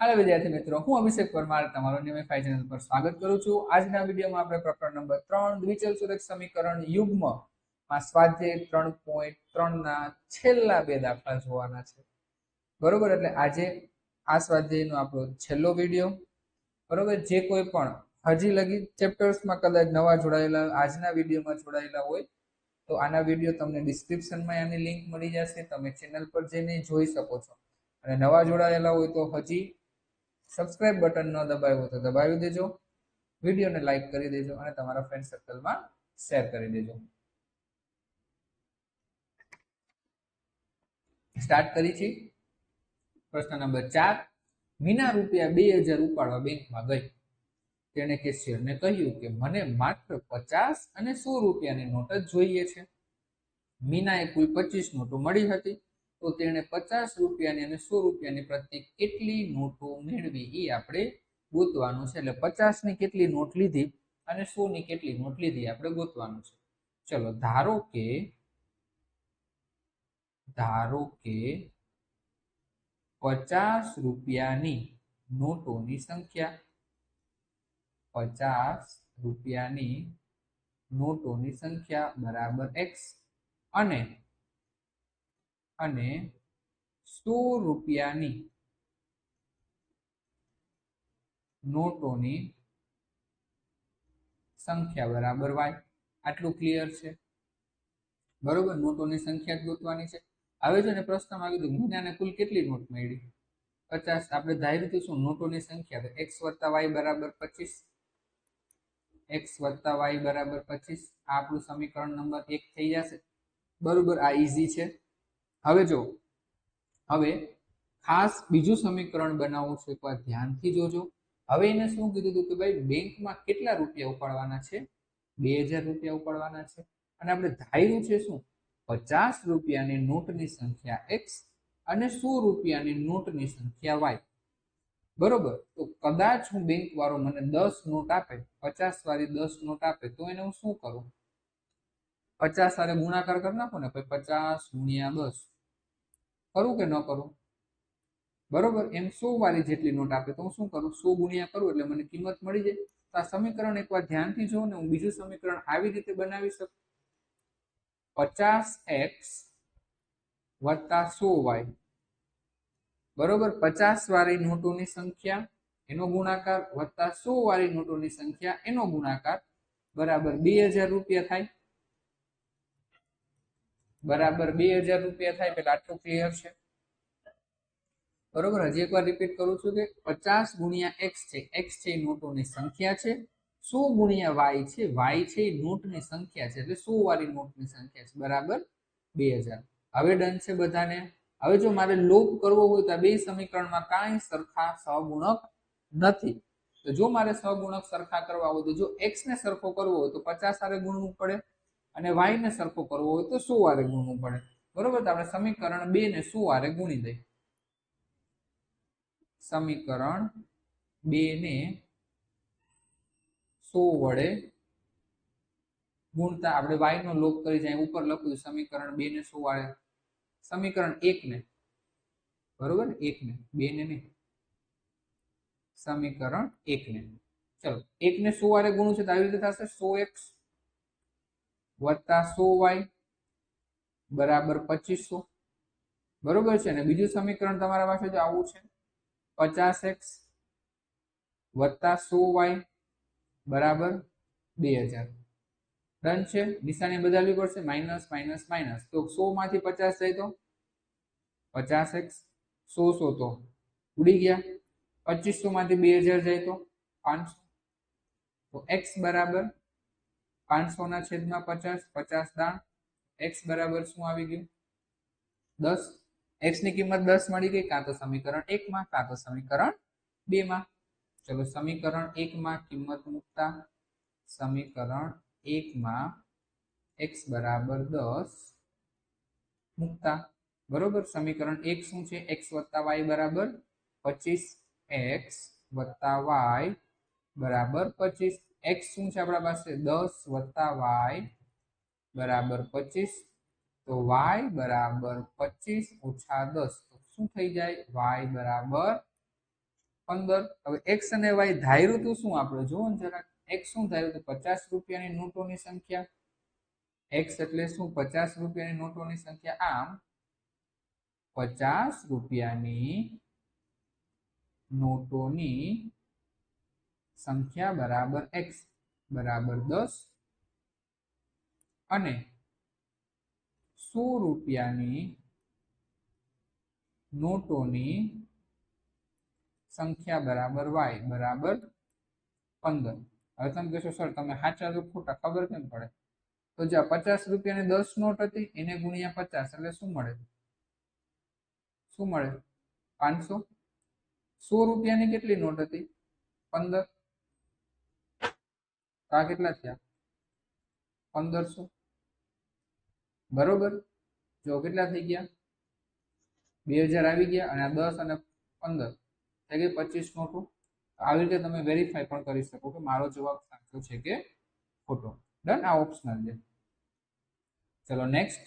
હાલો વિદ્યાર્થી મિત્રો, હું અભિષેક પરમાર તમારો નિયમિત ચેનલ પર સ્વાગત કરું છું. આજના વિડીયોમાં આપણે પ્રકરણ નંબર ત્રણ, દ્વિચલ સુરેખ સમીકરણ યુગ્મમાં સ્વાધ્યાય ત્રણ પોઈન્ટ ત્રણના છેલ્લા બે દાખલા જોવાના છે. બરોબર? એટલે આજે આ સ્વાધ્યાયનો આપણો છેલ્લો વીડિયો. બરોબર? જે કોઈ પણ હજી લગી ચેપ્ટર્સમાં કદાચ નવા જોડાયેલા, આજના વિડીયોમાં જોડાયેલા હોય, તો આના વીડિયો તમને ડિસ્ક્રિપ્શનમાં આની લિંક મળી જશે. તમે ચેનલ પર જઈને જોઈ શકો છો. અને નવા જોડાયેલા હોય તો હજી સબસ્ક્રાઇબ બટન ન દબાવ્યું તો દબાવી દેજો. વિડીયોને લાઈક કરી દેજો અને તમારા ફ્રેન્ડ સર્કલમાં શેર કરી દેજો. સ્ટાર્ટ કરી છે. પ્રશ્ન નંબર ચાર. મીના રૂપિયા બે હજાર ઉપાડવા બેંકમાં ગઈ. તેણે કેશિયરને કહ્યું કે મને માત્ર પચાસ અને સો રૂપિયાની નોટ જ જોઈએ છે. મીનાએ કુલ પચીસ નોટો મળી હતી. તો તેણે પચાસ રૂપિયાની અને સો રૂપિયાની પ્રત્યેક કેટલી નોટો મેળવી એ આપણે ગોતવાનું છે. એટલે પચાસની કેટલી નોટ લીધી અને સો ની કેટલી નોટ લીધી આપણે ગોતવાનું છે. ચલો, ધારો કે ધારો કે પચાસ રૂપિયાની નોટોની સંખ્યા, પચાસ રૂપિયાની નોટોની સંખ્યા બરાબર એક્સ અને અને સો રૂપિયાની નોટોની સંખ્યા બરાબર વાય. આટલું ક્લિયર છે? બરોબર? નોટોની સંખ્યા ગોતવાની છે. હવે જો ને પ્રશ્નમાં કીધું મહિનાને કુલ કેટલી નોટ મળી? પચાસ. આપણે ધારી શું નોટોની સંખ્યા. એક્સ વત્તા વાય બરાબર પચીસ. એક્સ વત્તા વાય બરાબર પચીસ. આ આપણું સમીકરણ નંબર એક થઈ જશે. બરોબર? આ ઇઝી છે. હવે જો, હવે ખાસ બીજું સમીકરણ બનાવવું છે એકવાર ધ્યાનથી જોજો. હવે એને શું કીધું હતું કે ભાઈ, બેંકમાં કેટલા રૂપિયા ઉપાડવાના છે? બે હજાર રૂપિયા ઉપાડવાના છે. અને આપણે ધાર્યું છે શું? પચાસ રૂપિયાની નોટની સંખ્યા એક્સ અને સો રૂપિયાની નોટની સંખ્યા વાય બરોબર? તો કદાચ હું બેંક વાળો મને દસ નોટ આપે પચાસ વાળી દસ નોટ આપે, તો એને હું શું કરું? પચાસ સાથે ગુણાકાર કરી નાખો ને, પછી પચાસ ગુણ્યા દસ. કરું કે ન કરું? બરોબર? એમ સો વાળી જેટલી નોટ આપે તો હું શું કરું? સો ગુણ્યા કરું એટલે મને કિંમત મળી જાય. તો આ સમીકરણ એકવાર ધ્યાનથી જોઉં ને, હું બીજું સમીકરણ આવી રીતે બનાવી શકું. પચાસ એક્સ વત્તા સો વાય. બરોબર? પચાસ વાળી નોટોની સંખ્યા એનો ગુણાકાર વત્તા સો વાળી નોટોની સંખ્યા એનો ગુણાકાર બરાબર બે હજાર રૂપિયા થાય. બરાબર બે હજાર રૂપિયા થાય પેલા આટલું ક્લિયર છે બરોબર? હજી એકવાર રિપીટ કરું છું કે પચાસ ગુણ્યા એક્સ છે. એક્સ છે એ નોટોની સંખ્યા છે. સો ગુણ્યા વાય છે. વાય છે એ નોટની સંખ્યા છે. એટલે સો વાળી નોટની સંખ્યા છે. બરાબર? બે હજાર. હવે ડન છે બધાને. હવે જો મારે લોપ કરવો હોય તો આ બે સમીકરણમાં કાંઈ સરખા સહગુણક નથી. તો જો મારે સહગુણક સરખા કરવા હોય તો જો એક્સ ને સરખો કરવો હોય તો પચાસ હારે ગુણવું પડે. અને વાય ને સરખો કરવો હોય તો સો વારે ગુણવું પડે. બરોબર? આપણે સમીકરણ બે ને સો વારે ગુણી દઈએ. સમીકરણ બે ને સો વડે ગુણતા આપણે વાય નો લોપ કરી જાય, ઉપર લખ્યું સમીકરણ બે ને સો વાળે સમીકરણ એક ને. બરોબર? એક ને. બે ને નહીં. સમીકરણ એક ને. ચલો, એક ને સો વારે ગુણું છે તો આવી રીતે થશે. સો એક્સ વત્તા સો વાય બરાબર પચીસો. બરોબર છે ને? બીજું સમીકરણ તમારા પાસે જો આવું છે, પચાસ એક્સ વત્તા સો વાય બરાબર બે હજાર. ડન છે? નિશાની બદલવી પડશે, માઇનસ માઇનસ માઇનસ. તો સો માંથી પચાસ જાય તો? પચાસ એક્સ સો સો તો ઉડી ગયા. પચીસો માંથી બે હજાર જાય તો? પાંચસો. તો એક્સ બરાબર પાંચસો ના છેદમાં પચાસ પચાસ દાણ. એક્સ બરાબર શું આવી ગયું? દસ. એક્સની કિંમત દસ મળી ગઈ, કાં તો સમીકરણ એકમાં કાં તો સમીકરણ બે માં. ચલો, સમીકરણ એકમાં કિંમત મૂકતા. સમીકરણ એકમાં એક્સ બરાબર દસ મૂકતા. બરોબર? સમીકરણ એક શું છે? એક્સ વત્તા વાય બરાબર પચીસ એક્સ વત્તા વાય બરાબર પચીસ. એક્સ શું છે આપણા પાસે? દસ વત્તા વાય બરાબર પચીસ. તો વાય બરાબર પચીસ ઓછા દસ. તો શું થઈ જાય? વાય બરાબર પંદર. હવે એક્સ અને વાય ધાર્યું તું શું આપણે? જોવો ને જરાક. એક્સ શું ધાર્યું તો પચાસ રૂપિયાની નોટોની સંખ્યા. એક્સ એટલે શું? પચાસ રૂપિયાની નોટોની સંખ્યા આમ. પચાસ રૂપિયાની નોટોની સંખ્યા બરાબર એક્સ બરાબર દસ. અને સો રૂપિયાની નોટોની સંખ્યા બરાબર વાય બરાબર પંદર. હવે તમે કહેશો, સર, તમે સાચા તો ખોટા? ખબર કેમ પડે? તો જ્યાં પચાસ રૂપિયાની દસ નોટ હતી, એને ગુણ્યા પચાસ, એટલે શું મળે? શું મળે? પાંચસો? સો રૂપિયાની કેટલી નોટ હતી? પંદર? આ કેટલા થયા? પંદરસો. બરોબર? જો કેટલા થઈ ગયા? બે હજાર આવી ગયા અને આ દસ અને પંદર. થઈ ગઈ પચીસ નોટો આવી રીતે તમે વેરીફાઈ પણ કરી શકો કે મારો જવાબ સાચો છે કે ખોટો. ડન આ ઓપ્શનલ છે. ચલો નેક્સ્ટ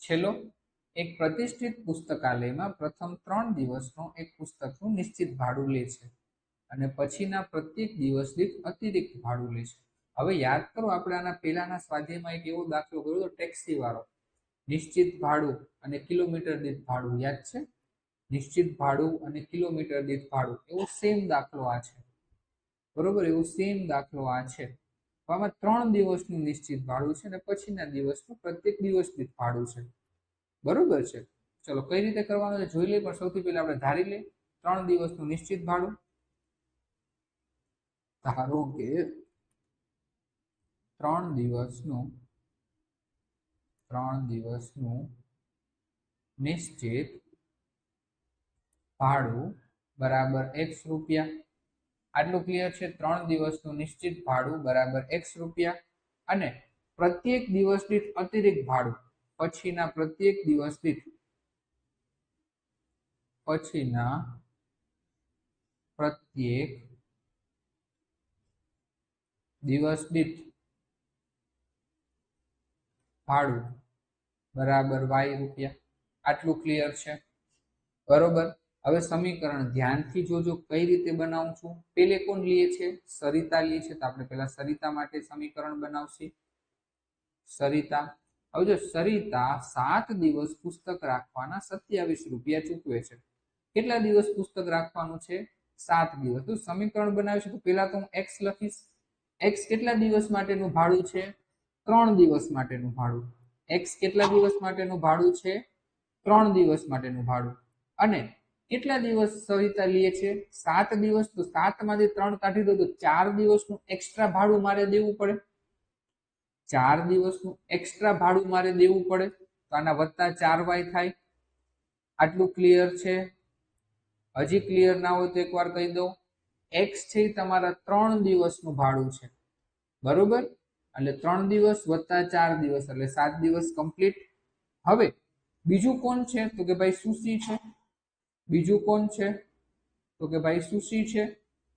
છેલ્લો. એક પ્રતિષ્ઠિત પુસ્તકાલયમાં પ્રથમ ત્રણ દિવસનો એક પુસ્તકનું નિશ્ચિત ભાડું લે છે. અને પછીના પ્રત્યેક દિવસ દીઠ અતિરિક્ત ભાડું છે હવે યાદ કરો, આપણે આના પહેલાના સ્વાધ્યાયમાં એક એવો દાખલો કર્યો હતો ટેક્સી વાળો નિશ્ચિત ભાડું અને કિલોમીટર દીઠ ભાડું, યાદ છે? નિશ્ચિત ભાડું અને કિલોમીટર દીઠ ભાડું, એવો સેમ દાખલો આ છે. બરોબર? એવો સેમ દાખલો આ છે. આમાં ત્રણ દિવસનું નિશ્ચિત ભાડું છે અને પછીના દિવસનું પ્રત્યેક દિવસ દીઠ ભાડું છે. બરોબર છે? ચલો, કઈ રીતે કરવાનું છે? જોઈ લઈએ, પણ સૌથી પહેલા આપણે ધારી લઈએ. ત્રણ દિવસનું નિશ્ચિત ભાડું ધારો કે ત્રણ દિવસનું ત્રણ દિવસનું નિશ્ચિત ભાડું બરાબર એક્સ રૂપિયા. આટલું ક્લિયર છે? ત્રણ દિવસનું નિશ્ચિત ભાડું બરાબર એક્સ રૂપિયા અને પ્રત્યેક દિવસ દીઠ અતિરિક્ત ભાડું, પછીના પ્રત્યેક દિવસ દીઠ પછીના પ્રત્યેક દિવસ દીઠ ભાડું બરાબર વાય રૂપિયા. આટલું ક્લિયર છે? બરોબર? હવે સમીકરણ ધ્યાનથી જોજો કઈ રીતે બનાવું છું. પેલે કોણ લઈએ છે? સરિતા લઈએ છે. તો આપણે પેલા સરિતા માટે સમીકરણ બનાવશે. સરિતા. હવે જો સરિતા સાત દિવસ પુસ્તક રાખવાના સત્યાવીસ રૂપિયા ચૂકવે છે. કેટલા દિવસ પુસ્તક રાખવાનું છે? સાત દિવસ. તો સમીકરણ બનાવીશું તો પેલા તો હું એક્સ લખીશ. એક્સ કેટલા દિવસ માટેનું ભાડું છે? ત્રણ દિવસ માટેનું ભાડું. એક્સ કેટલા દિવસ માટેનું ભાડું છે? ત્રણ દિવસ માટેનું ભાડું. અને કેટલા દિવસ સવિતા લે છે? સાત દિવસ? તો સાતમાંથી ત્રણ કાઢી દો તો ચાર દિવસનું એક્સ્ટ્રા ભાડું મારે દેવું પડે. ચાર દિવસનું એક્સ્ટ્રા ભાડું મારે દેવું પડે. તો આના વત્તા ચાર વાય થાય. આટલું ક્લિયર છે? હજી ક્લિયર ના હોય તો એકવાર કહી દો એક્સ છે તમારા ત્રણ દિવસનું ભાડું છે. બરોબર? એટલે ત્રણ દિવસ વત્તા ચાર દિવસ, એટલે સાત દિવસ કમ્પ્લીટ હવે, બીજું કોણ છે? તો કે ભાઈ સુશી છે. બીજું કોણ છે? તો કે ભાઈ સુશી છે.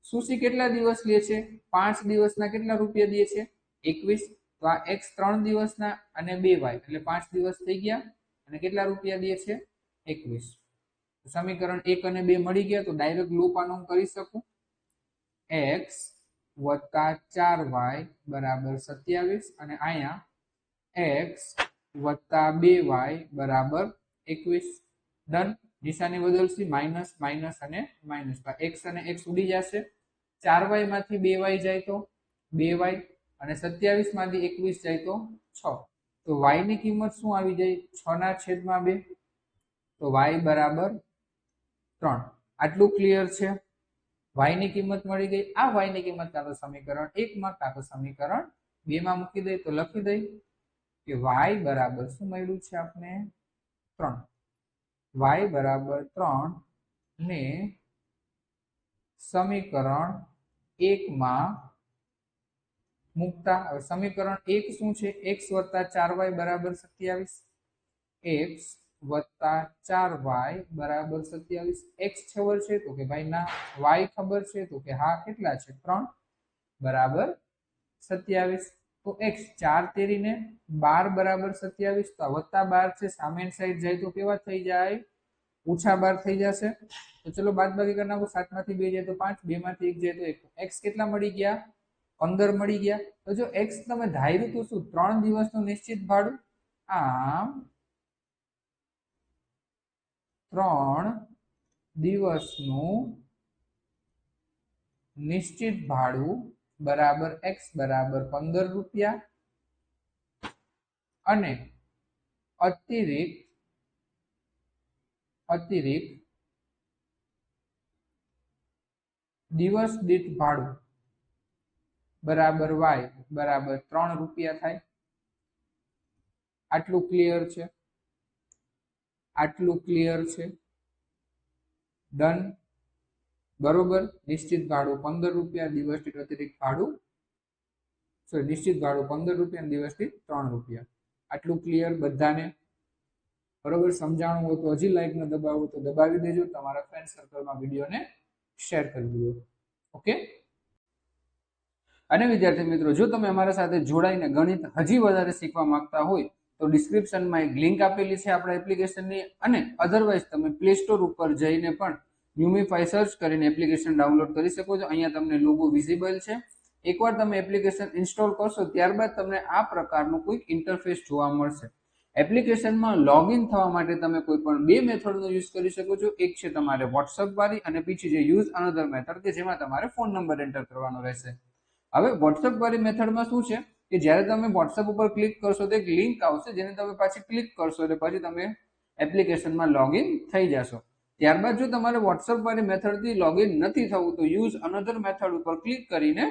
સુશી કેટલા દિવસ લે છે? પાંચ દિવસના કેટલા રૂપિયા દે છે? એકવીસ. તો આ એક્સ ત્રણ દિવસના અને બે વાય એટલે પાંચ દિવસ થઈ ગયા. અને કેટલા રૂપિયા દે છે? એકવીસ. સમીકરણ એક અને બે મળી ગયા, તો ડાયરેક્ટ લૂપ આનો કરી શકું. એક્સ વત્તા ચાર વાય બરાબર સત્યાવીસ અને અહીંયા એક્સ વત્તા બે વાય બરાબર એકવીસ. ડન નિશાની બદલશે માઇનસ માઇનસ અને માઇનસ. એક્સ અને એક્સ ઉડી જશે. ચાર વાયમાંથી બે વાય જાય તો બે વાય અને સત્યાવીસમાંથી એકવીસ જાય તો છ. તો વાયની કિંમત શું આવી જાય? છ ના છેદમાં બે. તો વાય બરાબર ત્રણ. આટલું ક્લિયર છે? વાયની કિંમત મળી ગઈ. આ વાયની કિંમત કાં તો સમીકરણ એકમાં કાં તો સમીકરણ બે માં મૂકી દઈએ તો લખી દઈ કે વાય બરાબર શું મળ્યું છે આપણે ત્રણ. વાય બરાબર ત્રણ ને સમીકરણ એકમાં મૂકતા સમીકરણ એક શું છે? એક્સ વત્તા ચાર વાય બરાબર સત્યાવીસ. એક્સ વત્તા ચાર વાય બરાબર સત્યાવીસ એક્સ ખબર છે તો કે ભાઈ ના વાય ખબર છે તો કે હા કેટલા છે? ત્રણ બરાબર સત્યાવીસ. તો એક્સ ચાર તેરીને બાર બરાબર સત્યાવીસ. તો વત્તા બાર છે, સામેન સાઈડ જાય તો કેવા થઈ જાય? ઓછા બાર થઈ જશે. તો ચલો બાદ બાકી કરી નાખો, સાતમાંથી બે જાય તો પાંચ બે માંથી એક જાય તો એક. એક્સ કેટલા મળી ગયા? પંદર મળી ગયા. તો જો એક્સ તમે ધાર્યું તો શું? ત્રણ દિવસનું નિશ્ચિત ભાડું? આમ ત્રણ દિવસનું નિશ્ચિત ભાડું બરાબર એક્સ બરાબર પંદર રૂપિયા અને અતિરિક્ત અતિરિક્ત દિવસ દીઠ ભાડું બરાબર વાય બરાબર ત્રણ રૂપિયા થાય. આટલું ક્લિયર છે? આટલું ક્લિયર છે. ડન બરોબર? નિશ્ચિત ભાડું પંદર રૂપિયા દિવસ દીઠ અતિરિક્ત ભાડું. સોરી નિશ્ચિત ભાડું પંદર રૂપિયા દિવસ દીઠ ત્રણ રૂપિયા. આટલું ક્લિયર બધાને. બરોબર? સમજાણું હોય તો હજી લાઈક ને દબાવો તો દબાવી દેજો. તમારા ફ્રેન્ડ સર્કલમાં વિડીયોને શેર કરી દો. ઓકે અને વિદ્યાર્થી મિત્રો, જો તમે અમારા સાથે જોડાઈને ગણિત હજી વધારે શીખવા માંગતા હોય તો ડિસ્ક્રિપ્શનમાં એક લિંક આપેલી છે આપણા એપ્લિકેશનની અને અધરવાઇઝ તમે પ્લે સ્ટોર ઉપર જઈને પણ ન્યુમિફાઈ સર્ચ કરીને એપ્લિકેશન ડાઉનલોડ કરી શકો છો. અહીંયા તમને લોગો વિઝિબલ છે. એકવાર તમે એપ્લિકેશન ઇન્સ્ટોલ કરશો, ત્યારબાદ તમને આ પ્રકારનું કોઈક ઇન્ટરફેસ જોવા મળશે. એપ્લિકેશનમાં લોગિન થવા માટે તમે કોઈ પણ બે મેથડનો યુઝ કરી શકો છો. એક છે તમારે વોટ્સઅપ વાળી અને પછી જે યુઝ અનધર મેથડ કે જેમાં તમારે ફોન નંબર એન્ટર કરવાનો રહેશે. હવે વોટ્સઅપ વાળી મેથડમાં શું છે? કે જ્યારે તમે વોટ્સઅપ ઉપર ક્લિક કરશો તો એક લિંક આવશે જેને તમે પાછી ક્લિક કરશો એટલે પછી તમે એપ્લિકેશનમાં લોગિન થઈ જશો. ત્યારબાદ જો તમારે વોટ્સઅપ વાળી મેથડથી લોગિન નથી થવું તો યુઝ અનધર મેથડ ઉપર ક્લિક કરીને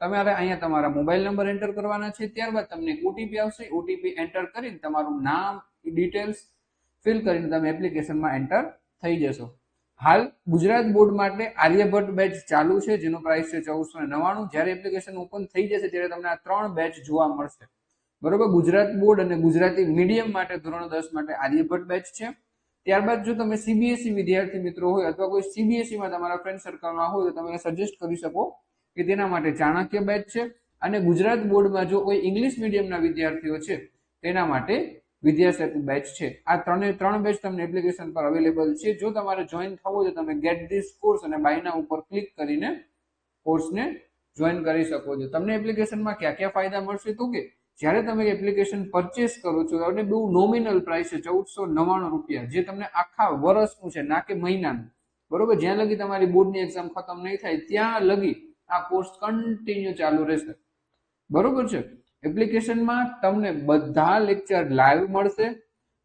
તમારે અહીંયા તમારા મોબાઈલ નંબર એન્ટર કરવાના છે. ત્યારબાદ તમને ઓટીપી આવશે. ઓટીપી એન્ટર કરીને તમારું નામ ડિટેલ્સ ફિલ કરીને તમે એપ્લિકેશનમાં એન્ટર થઈ જશો. હાલ ગુજરાત બોર્ડ માટે આર્યભટ્ટ બેચ ચાલુ છે, જેનો પ્રાઇસ છે ચૌદસો નવ્વાણું. જ્યારે એપ્લિકેશન ઓપન થઈ જશે, ત્યારે તમને આ ત્રણ બેચ જોવા મળશે. બરોબર? ગુજરાત બોર્ડ અને ગુજરાતી મીડિયમ માટે ધોરણ દસ માટે આર્યભટ્ટ બેચ છે. ત્યારબાદ જો તમે સીબીએસઈ વિદ્યાર્થી મિત્રો હોય, અથવા કોઈ સીબીએસઈમાં તમારા ફ્રેન્ડ સર્કલમાં હોય, તો તમે સજેસ્ટ કરી શકો કે તેના માટે ચાણક્ય બેચ છે. અને ગુજરાત બોર્ડમાં જો કોઈ ઇંગ્લિશ મીડિયમના વિદ્યાર્થીઓ છે, તેના માટે વિદ્યાસેતુ બેચ છે. આ ત્રણે ત્રણ બેચ તમને એપ્લિકેશન પર અવેલેબલ છે. જો તમારે જોઈન થવું હોય તો તમે ગેટ ધીસ કોર્સ અને બાયના ઉપર ક્લિક કરીને કોર્સને જોઈન કરી શકો છો. તમને એપ્લિકેશનમાં ક્યાં ક્યાં ફાયદા મળશે તો કે જ્યારે તમે એપ્લિકેશન પરચેસ કરો છો, અને બહુ નોમિનલ પ્રાઇસ છે, ચૌદસો નવ્વાણું રૂપિયા, જે તમને આખા વર્ષનું છે, ના કે મહિનાનું. બરોબર? જ્યાં લગી તમારી બોર્ડની એક્ઝામ ખતમ નહીં થાય, ત્યાં લગી આ કોર્સ કન્ટિન્યુ ચાલુ રહેશે. બરોબર છે? એપ્લિકેશનમાં તમને બધા લેક્ચર લાઈવ મળશે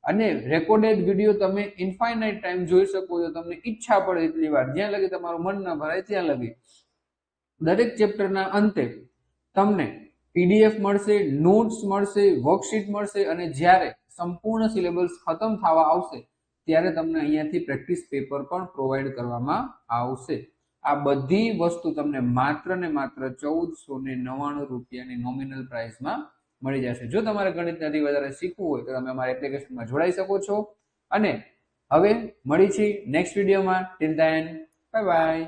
અને રેકોર્ડેડ વીડિયો તમે ઇન્ફાઇનાઇટ ટાઈમ જોઈ શકો છો. તમને ઈચ્છા પડે એટલી વાર. જ્યાં લગી તમારું મન ન ભરાય ત્યાં લગી. દરેક ચેપ્ટરના અંતે તમને પીડીએફ મળશે નોટ્સ મળશે વર્કશીટ મળશે અને જ્યારે સંપૂર્ણ સિલેબસ ખતમ થવા આવશે, ત્યારે તમને અહીંયાથી પ્રેક્ટિસ પેપર પણ પ્રોવાઈડ કરવામાં આવશે. આ બધી વસ્તુ તમને માત્ર ને માત્ર ચૌદસો ને નવ્વાણું રૂપિયાની નોમિનલ પ્રાઇસમાં મળી જશે. જો તમારે ગણિત નથી વધારે શીખવું હોય તો તમે અમારી એપ્લિકેશનમાં જોડાઈ શકો છો. અને હવે મળી છે નેક્સ્ટ વિડીયોમાં ટિલ ધેન બાય બાય